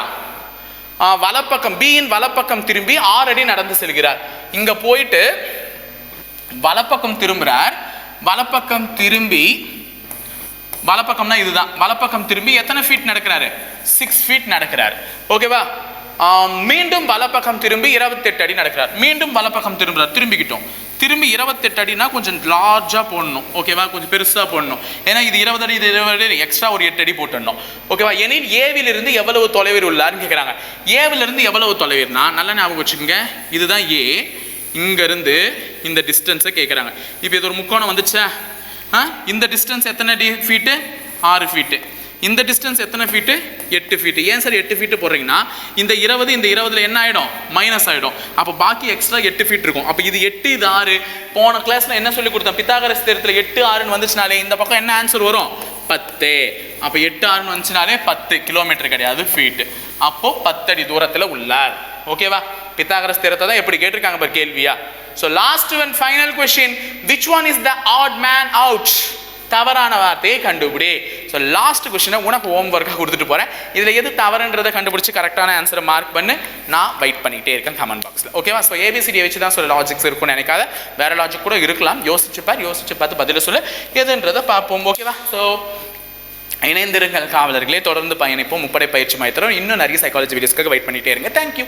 வலப்பக்கம் பியின் வலப்பக்கம் திரும்பி ஆறு அடி நடந்து செல்கிறார். இங்க போயிட்டு வலப்பக்கம் திரும்புறார். வலப்பக்கம் திரும்பி வலப்பக்கம்னா இதுதான். வலப்பக்கம் திரும்பி எத்தனை ஃபீட் நடக்கிறாரு? சிக்ஸ் ஃபீட் நடக்கிறார். ஓகேவா மீண்டும் வலப்பக்கம் திரும்பி இருபத்தெட்டு அடி நடக்கிறார். மீண்டும் வலப்பக்கம் திரும்புறார் திரும்பிக்கிட்டோம். திரும்பி இருபத்தெட்டு அடினா கொஞ்சம் லார்ஜாக போடணும். ஓகேவா கொஞ்சம் பெருசாக போடணும். ஏன்னா இது இருபது அடி இது இருபது அடி எக்ஸ்ட்ரா ஒரு எட்டு அடி போட்டுடணும். ஓகேவா எனில் ஏவிலிருந்து எவ்வளவு தொலைவில் உள்ளார்னு கேட்குறாங்க ஏவிலிருந்து எவ்வளவு தொலைவில்னா நல்லா ஞாபகம் வச்சுக்கோங்க. இதுதான் ஏ இங்கேருந்து இந்த டிஸ்டன்ஸை கேட்குறாங்க இப்போ இது ஒரு முக்கோணம் வந்துச்சா? ஆ? இந்த டிஸ்டன்ஸ் எத்தனை அடி? ஃபீட்டு ஆறு ஃபீட்டு இந்த டிஸ்டன்ஸ் எத்தனை ஃபீட்டு எட்டு ஃபீட்டு ஏன் சார் எட்டு ஃபீட்டு போடுறீங்கன்னா இந்த இருபது இந்த இருபதுல என்ன ஆகிடும் மைனஸ் ஆகிடும் அப்போ பாக்கி எக்ஸ்ட்ரா எட்டு ஃபீட் இருக்கும். அப்போ இது எட்டு இது ஆறு. போன கிளாஸில் என்ன சொல்லி கொடுத்தேன்? பித்தாகரஸ் தேரத்தில் எட்டு ஆறுன்னு வந்துச்சுனாலே இந்த பக்கம் என்ன ஆன்சர் வரும்? பத்து. அப்போ எட்டு ஆறுன்னு வந்துச்சுனாலே பத்து. கிலோமீட்டர் கிடையாது ஃபீட்டு அப்போ பத்தடி தூரத்தில் உள்ளார். ஓகேவா பித்தாகரஸ் தேரத்தை தான் எப்படி கேட்டிருக்காங்க பார் கேள்வியா? So last and final question which one is the odd man out தவறான வார்த்தையை கண்டுபிடி. ஸோ லாஸ்ட் கொஸ்டினை உனக்கு ஹோம் ஒர்க்காக கொடுத்துட்டு போகிறேன் இதில் எது தவறுன்றதை கண்டுபிடிச்சி கரெக்டான ஆன்சரை மார்க் பண்ணு. நான் வெயிட் பண்ணிகிட்டே இருக்கேன் கமெண்ட் பாக்ஸில் ஓகேவா ஸோ ஏபிசிடியை வச்சு தான் சொல்ல லாஜிக்ஸ் இருக்கும்னு நினைக்காத. வேறு லாஜிக் கூட இருக்கலாம். யோசிச்சு பார் யோசிச்சு பார்த்து பதில் சொல்லு. எதுன்றதை பார்ப்போம். ஓகேவா ஸோ இணைந்திருங்கள் காவலர்களே. தொடர்ந்து பயணிப்போம். முப்படை பயிற்சி மையத்தரும் இன்னும் நிறைய சைக்காலஜி வீடியோஸ்க்காக வெயிட் பண்ணிகிட்டே இருங்க. தேங்க்யூ